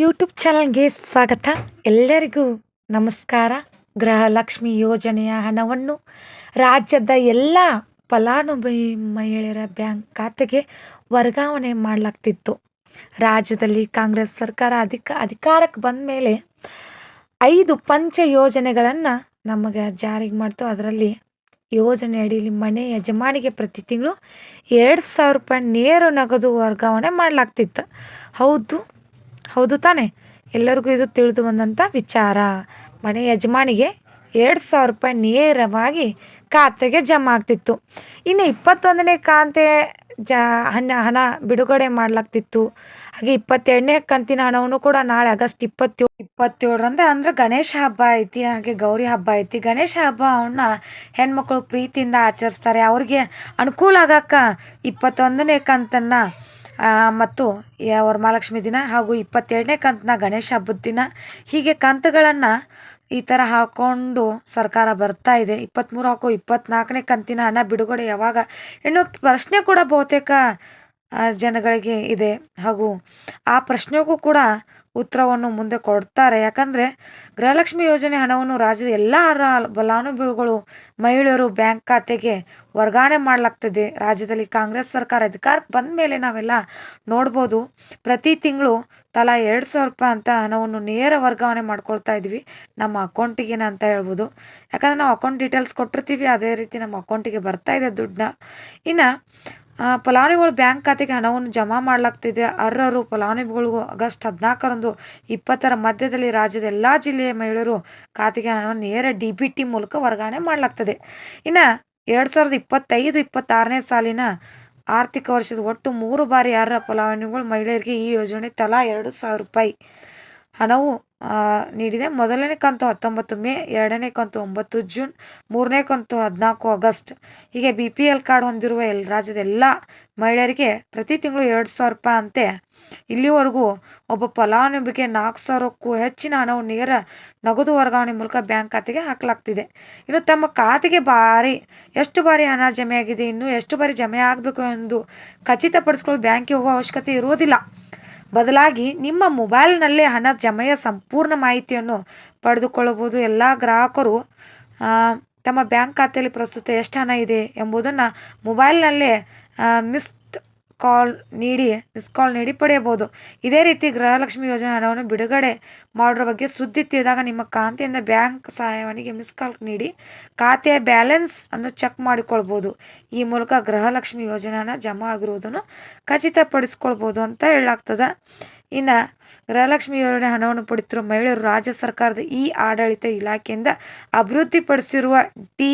YouTube ಚಾನಲ್ಗೆ ಸ್ವಾಗತ. ಎಲ್ಲರಿಗೂ ನಮಸ್ಕಾರ. ಗೃಹಲಕ್ಷ್ಮಿ ಯೋಜನೆಯ ಹಣವನ್ನು ರಾಜ್ಯದ ಎಲ್ಲ ಫಲಾನುಭವಿ ಮಹಿಳೆಯರ ಬ್ಯಾಂಕ್ ಖಾತೆಗೆ ವರ್ಗಾವಣೆ ಮಾಡಲಾಗ್ತಿತ್ತು. ರಾಜ್ಯದಲ್ಲಿ ಕಾಂಗ್ರೆಸ್ ಸರ್ಕಾರ ಅಧಿಕ, ಅಧಿಕಾರಕ್ಕೆ ಬಂದ ಮೇಲೆ ಐದು ಪಂಚ ಯೋಜನೆಗಳನ್ನು ನಮಗೆ ಜಾರಿಗೆ ಮಾಡ್ತು. ಅದರಲ್ಲಿ ಯೋಜನೆ ಅಡಿಯಲ್ಲಿ ಮನೆ ಯಜಮಾನಿಗೆ ಪ್ರತಿ ತಿಂಗಳು ಎರಡು ಸಾವಿರ ರೂಪಾಯಿ ನೇರ ನಗದು ವರ್ಗಾವಣೆ ಮಾಡಲಾಗ್ತಿತ್ತು. ಹೌದು ಹೌದು ತಾನೆ. ಎಲ್ಲರಿಗೂ ಇದು ತಿಳಿದು ಬಂದಂಥ ವಿಚಾರ. ಮನೆ ಯಜಮಾನಿಗೆ ಎರಡು ಸಾವಿರ ರೂಪಾಯಿ ನೇರವಾಗಿ ಖಾತೆಗೆ ಜಮಾ ಆಗ್ತಿತ್ತು. ಇನ್ನು ಇಪ್ಪತ್ತೊಂದನೇ ಖಾತೆ ಜ, ಹಣ ಹಣ ಬಿಡುಗಡೆ ಮಾಡಲಾಗ್ತಿತ್ತು. ಹಾಗೆ ಇಪ್ಪತ್ತೆರಡನೇ ಕಂತಿನ ಹಣವನ್ನು ಕೂಡ ನಾಳೆ ಆಗಸ್ಟ್ ಇಪ್ಪತ್ತೇಳು ಇಪ್ಪತ್ತೇಳರಂದ್ರೆ ಅಂದ್ರೆ ಗಣೇಶ ಹಬ್ಬ ಐತಿ, ಹಾಗೆ ಗೌರಿ ಹಬ್ಬ ಐತಿ. ಗಣೇಶ ಹಬ್ಬವನ್ನ ಹೆಣ್ಮಕ್ಳು ಪ್ರೀತಿಯಿಂದ ಆಚರಿಸ್ತಾರೆ. ಅವ್ರಿಗೆ ಅನುಕೂಲ ಆಗಕ್ಕ ಇಪ್ಪತ್ತೊಂದನೇ ಕಂತನ್ನು ಮತ್ತು ವರಮಹಾಲಕ್ಷ್ಮಿ ದಿನ ಹಾಗೂ ಇಪ್ಪತ್ತೆರಡನೇ ಕಂತನ್ನ ಗಣೇಶ ಹಬ್ಬದ ದಿನ. ಹೀಗೆ ಕಂತುಗಳನ್ನು ಈ ಥರ ಹಾಕ್ಕೊಂಡು ಸರ್ಕಾರ ಬರ್ತಾ ಇದೆ. ಇಪ್ಪತ್ತ್ಮೂರು ಹಾಕೋ ಇಪ್ಪತ್ತ್ನಾಲ್ಕನೇ ಕಂತಿನ ಹಣ ಬಿಡುಗಡೆ ಯಾವಾಗ? ಇನ್ನು ಪ್ರಶ್ನೆ ಕೂಡ ಬಹುತೇಕ ಜನಗಳಿಗೆ ಇದೆ. ಹಾಗೂ ಆ ಪ್ರಶ್ನೆಗೂ ಕೂಡ ಉತ್ತರವನ್ನು ಮುಂದೆ ಕೊಡ್ತಾರೆ. ಯಾಕಂದರೆ ಗೃಹಲಕ್ಷ್ಮಿ ಯೋಜನೆ ಹಣವನ್ನು ರಾಜ್ಯದ ಎಲ್ಲ ಫಲಾನುಭವಿಗಳು ಮಹಿಳೆಯರು ಬ್ಯಾಂಕ್ ಖಾತೆಗೆ ವರ್ಗಾವಣೆ ಮಾಡಲಾಗ್ತದೆ. ರಾಜ್ಯದಲ್ಲಿ ಕಾಂಗ್ರೆಸ್ ಸರ್ಕಾರ ಅಧಿಕಾರಕ್ಕೆ ಬಂದ ಮೇಲೆ ನಾವೆಲ್ಲ ನೋಡ್ಬೋದು, ಪ್ರತಿ ತಿಂಗಳು ತಲಾ ಎರಡು ಸಾವಿರ ರೂಪಾಯಿ ಅಂತ ಹಣವನ್ನು ನೇರ ವರ್ಗಾವಣೆ ಮಾಡ್ಕೊಳ್ತಾ ಇದ್ವಿ ನಮ್ಮ ಅಕೌಂಟಿಗೆ ಅಂತ ಹೇಳ್ಬೋದು. ಯಾಕಂದ್ರೆ ನಾವು ಅಕೌಂಟ್ ಡೀಟೇಲ್ಸ್ ಕೊಟ್ಟಿರ್ತೀವಿ, ಅದೇ ರೀತಿ ನಮ್ಮ ಅಕೌಂಟಿಗೆ ಬರ್ತಾ ಇದೆ ದುಡ್ಡನ್ನ. ಇನ್ನು ಫಲಾನುಭವಿಗಳು ಬ್ಯಾಂಕ್ ಖಾತೆಗೆ ಹಣವನ್ನು ಜಮಾ ಮಾಡಲಾಗ್ತಿದೆ. ಅರ್ಹರು ಫಲಾನುಭವಿಗಳಿಗೂ ಆಗಸ್ಟ್ ಹದಿನಾಲ್ಕರಂದು ಇಪ್ಪತ್ತರ ಮಧ್ಯದಲ್ಲಿ ರಾಜ್ಯದ ಎಲ್ಲ ಜಿಲ್ಲೆಯ ಮಹಿಳೆಯರು ಖಾತೆಗೆ ಹಣವನ್ನು ನೇರ ಡಿ ಬಿ ಟಿ ಮೂಲಕ ವರ್ಗಾವಣೆ ಮಾಡಲಾಗ್ತದೆ. ಇನ್ನು ಎರಡು ಸಾವಿರದ ಇಪ್ಪತ್ತೈದು, ಇಪ್ಪತ್ತಾರನೇ ಸಾಲಿನ ಆರ್ಥಿಕ ವರ್ಷದ ಒಟ್ಟು ಮೂರು ಬಾರಿ ಅರ್ಹ ಫಲಾನುಭವಿಗಳು ಮಹಿಳೆಯರಿಗೆ ಈ ಯೋಜನೆ ತಲಾ ಎರಡು ಸಾವಿರ ರೂಪಾಯಿ. ಹಣವು ನೀಡಿದೆ. ಮೊದಲನೇ ಕಂತು ಹತ್ತೊಂಬತ್ತು ಮೇ, ಎರಡನೇ ಕಂತು ಒಂಬತ್ತು ಜೂನ್, ಮೂರನೇ ಕಂತು ಹದಿನಾಲ್ಕು ಆಗಸ್ಟ್. ಹೀಗೆ ಬಿ ಪಿ ಎಲ್ ಕಾರ್ಡ್ ಹೊಂದಿರುವ ಎಲ್ಲ ರಾಜ್ಯದ ಎಲ್ಲ ಮಹಿಳೆಯರಿಗೆ ಪ್ರತಿ ತಿಂಗಳು ಎರಡು ಸಾವಿರ ರೂಪಾಯಿ ಅಂತೆ. ಇಲ್ಲಿವರೆಗೂ ಒಬ್ಬ ಫಲಾನುಭವಿಗೆ ನಾಲ್ಕು ಸಾವಿರಕ್ಕೂ ಹೆಚ್ಚಿನ ಹಣವು ನೇರ ನಗದು ವರ್ಗಾವಣೆ ಮೂಲಕ ಬ್ಯಾಂಕ್ ಖಾತೆಗೆ ಹಾಕಲಾಗ್ತಿದೆ. ಇನ್ನು ತಮ್ಮ ಖಾತೆಗೆ ಬಾರಿ ಎಷ್ಟು ಬಾರಿ ಹಣ ಜಮೆಯಾಗಿದೆ, ಇನ್ನು ಎಷ್ಟು ಬಾರಿ ಜಮೆ ಆಗಬೇಕು ಎಂದು ಖಚಿತಪಡಿಸ್ಕೊಳ್ಳಲು ಬ್ಯಾಂಕಿಗೆ ಹೋಗೋ ಅವಶ್ಯಕತೆ ಇರುವುದಿಲ್ಲ. ಬದಲಾಗಿ ನಿಮ್ಮ ಮೊಬೈಲ್ನಲ್ಲೇ ಹಣ ಜಮೆಯ ಸಂಪೂರ್ಣ ಮಾಹಿತಿಯನ್ನು ಪಡೆದುಕೊಳ್ಳಬಹುದು. ಎಲ್ಲ ಗ್ರಾಹಕರು ತಮ್ಮ ಬ್ಯಾಂಕ್ ಖಾತೆಯಲ್ಲಿ ಪ್ರಸ್ತುತ ಎಷ್ಟು ಹಣ ಇದೆ ಎಂಬುದನ್ನು ಮೊಬೈಲ್ನಲ್ಲೇ ಮಿಸ್ಡ್ ಕಾಲ್ ನೀಡಿ ಮಿಸ್ ಕಾಲ್ ನೀಡಿ ಪಡೆಯಬಹುದು. ಇದೇ ರೀತಿ ಗೃಹಲಕ್ಷ್ಮಿ ಯೋಜನೆ ಹಣವನ್ನು ಬಿಡುಗಡೆ ಮಾಡಿರೋ ಬಗ್ಗೆ ಸುದ್ದಿ ತಿಳಿದಾಗ ನಿಮ್ಮ ಖಾತೆಯಿಂದ ಬ್ಯಾಂಕ್ ಸಹಾಯವಾಣಿಗೆ ಮಿಸ್ ಕಾಲ್ ನೀಡಿ ಖಾತೆಯ ಬ್ಯಾಲೆನ್ಸ್ ಅನ್ನು ಚೆಕ್ ಮಾಡಿಕೊಳ್ಬೋದು ಈ ಮೂಲಕ ಗೃಹಲಕ್ಷ್ಮಿ ಯೋಜನೆ ಹಣ ಜಮಾ ಆಗಿರುವುದನ್ನು ಖಚಿತಪಡಿಸ್ಕೊಳ್ಬೋದು ಅಂತ ಹೇಳಲಾಗ್ತದೆ. ಇನ್ನು ಗೃಹಲಕ್ಷ್ಮಿ ಯೋಜನೆ ಹಣವನ್ನು ಪಡೆಯುತ್ತಿರುವ ಮಹಿಳೆಯರು ರಾಜ್ಯ ಸರ್ಕಾರದ ಈ ಆಡಳಿತ ಇಲಾಖೆಯಿಂದ ಅಭಿವೃದ್ಧಿಪಡಿಸಿರುವ D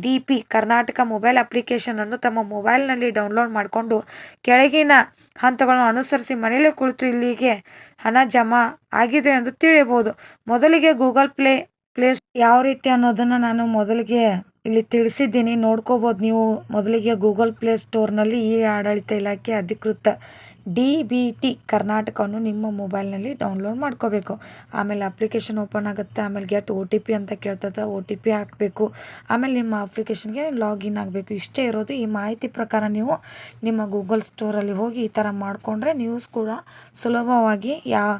D P Karnataka mobile application ಅನ್ನು ತಮ್ಮ ಮೊಬೈಲ್ನಲ್ಲಿ ಡೌನ್ಲೋಡ್ ಮಾಡಿಕೊಂಡು ಕೆಳಗಿನ ಹಂತಗಳನ್ನು ಅನುಸರಿಸಿ ಮನೆಯಲ್ಲೇ ಕುಳಿತು ಇಲ್ಲಿಗೆ ಹಣ ಜಮಾ ಆಗಿದೆ ಎಂದು ತಿಳಿಯಬಹುದು. ಮೊದಲಿಗೆ ಗೂಗಲ್ ಪ್ಲೇ ಪ್ಲೇ ಯಾವ ರೀತಿ ಅನ್ನೋದನ್ನು ನಾನು ಮೊದಲಿಗೆ ಇಲ್ಲಿ ತಿಳಿಸಿದ್ದೀನಿ, ನೋಡ್ಕೋಬೋದು ನೀವು. ಮೊದಲಿಗೆ ಗೂಗಲ್ ಪ್ಲೇ ಸ್ಟೋರ್ನಲ್ಲಿ ಈ ಆಡಳಿತ ಇಲಾಖೆ ಅಧಿಕೃತ ಡಿ ಬಿ ಟಿ ಕರ್ನಾಟಕವನ್ನು ನಿಮ್ಮ ಮೊಬೈಲ್ನಲ್ಲಿ ಡೌನ್ಲೋಡ್ ಮಾಡ್ಕೋಬೇಕು. ಆಮೇಲೆ ಅಪ್ಲಿಕೇಶನ್ ಓಪನ್ ಆಗುತ್ತೆ, ಆಮೇಲೆ ಗೆಟ್ ಒ ಟಿ ಪಿ ಅಂತ ಕೇಳ್ತದೆ ಒ ಟಿ ಪಿ ಹಾಕಬೇಕು. ಆಮೇಲೆ ನಿಮ್ಮ ಅಪ್ಲಿಕೇಶನ್ಗೆ ಲಾಗಿನ್ ಆಗಬೇಕು. ಇಷ್ಟೇ ಇರೋದು, ಈ ಮಾಹಿತಿ ಪ್ರಕಾರ ನೀವು ನಿಮ್ಮ ಗೂಗಲ್ ಸ್ಟೋರಲ್ಲಿ ಹೋಗಿ ಈ ಥರ ಮಾಡಿಕೊಂಡ್ರೆ ನ್ಯೂಸ್ ಕೂಡ ಸುಲಭವಾಗಿ ಯಾವ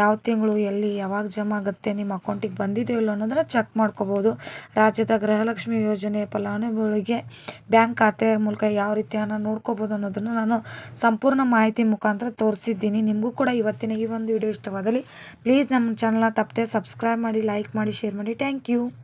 ಯಾವ ತಿಂಗಳು ಎಲ್ಲಿ ಯಾವಾಗ ಜಮಾ ಆಗುತ್ತೆ, ನಿಮ್ಮ ಅಕೌಂಟಿಗೆ ಬಂದಿದೆಯೋ ಇಲ್ಲೋ ಅನ್ನೋದನ್ನ ಚೆಕ್ ಮಾಡ್ಕೋಬೋದು. ರಾಜ್ಯದ ಗೃಹಲಕ್ಷ್ಮಿ ಯೋಜನೆ ಫಲಾನುಭವಿಗಳಿಗೆ ಬ್ಯಾಂಕ್ ಖಾತೆ ಮೂಲಕ ಯಾವ ರೀತಿ ಹಣ ನೋಡ್ಕೋಬೋದು ಅನ್ನೋದನ್ನು ನಾನು ಸಂಪೂರ್ಣ ಮಾಹಿತಿ ಮುಖಾಂತರ ತೋರಿಸಿದ್ದೀನಿ. ನಿಮಗೂ ಕೂಡ ಇವತ್ತಿನ ಈ ಒಂದು ವಿಡಿಯೋ ಇಷ್ಟವಾದಲ್ಲಿ ಪ್ಲೀಸ್ ನಮ್ಮ ಚಾನಲ್ನ ತಪ್ಪದೆ ಸಬ್ಸ್ಕ್ರೈಬ್ ಮಾಡಿ ಲೈಕ್ ಮಾಡಿ ಶೇರ್ ಮಾಡಿ. Thank you